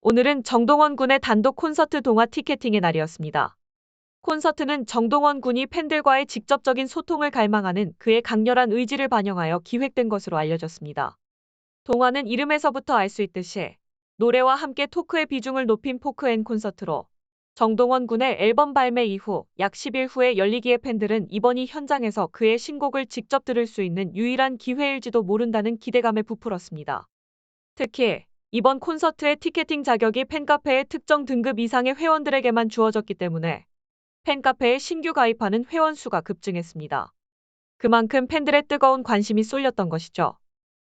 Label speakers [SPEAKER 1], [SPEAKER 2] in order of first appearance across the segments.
[SPEAKER 1] 오늘은 정동원 군의 단독 콘서트 동화 티켓팅의 날이었습니다. 콘서트는 정동원 군이 팬들과의 직접적인 소통을 갈망하는 그의 강렬한 의지를 반영하여 기획된 것으로 알려졌습니다. 동화는 이름에서부터 알 수 있듯이 노래와 함께 토크의 비중을 높인 포크앤 콘서트로 정동원 군의 앨범 발매 이후 약 10일 후에 열리기에 팬들은 이번이 현장에서 그의 신곡을 직접 들을 수 있는 유일한 기회일지도 모른다는 기대감에 부풀었습니다. 특히 이번 콘서트의 티켓팅 자격이 팬카페의 특정 등급 이상의 회원들에게만 주어졌기 때문에 팬카페에 신규 가입하는 회원 수가 급증했습니다. 그만큼 팬들의 뜨거운 관심이 쏠렸던 것이죠.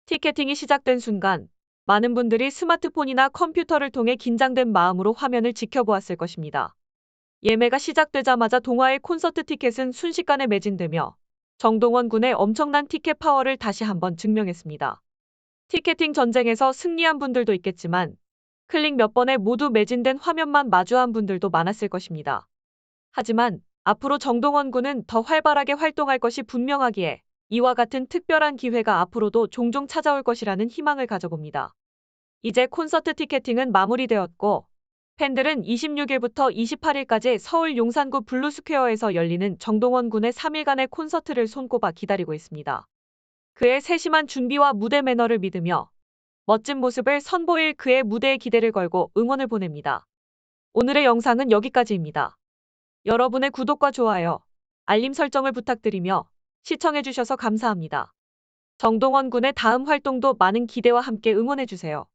[SPEAKER 1] 티켓팅이 시작된 순간 많은 분들이 스마트폰이나 컴퓨터를 통해 긴장된 마음으로 화면을 지켜보았을 것입니다. 예매가 시작되자마자 동화의 콘서트 티켓은 순식간에 매진되며 정동원 군의 엄청난 티켓 파워를 다시 한번 증명했습니다. 티켓팅 전쟁에서 승리한 분들도 있겠지만 클릭 몇 번에 모두 매진된 화면만 마주한 분들도 많았을 것입니다. 하지만 앞으로 정동원 군은 더 활발하게 활동할 것이 분명하기에 이와 같은 특별한 기회가 앞으로도 종종 찾아올 것이라는 희망을 가져봅니다. 이제 콘서트 티켓팅은 마무리되었고 팬들은 26일부터 28일까지 서울 용산구 블루스퀘어에서 열리는 정동원 군의 3일간의 콘서트를 손꼽아 기다리고 있습니다. 그의 세심한 준비와 무대 매너를 믿으며 멋진 모습을 선보일 그의 무대에 기대를 걸고 응원을 보냅니다. 오늘의 영상은 여기까지입니다. 여러분의 구독과 좋아요, 알림 설정을 부탁드리며 시청해주셔서 감사합니다. 정동원 군의 다음 활동도 많은 기대와 함께 응원해주세요.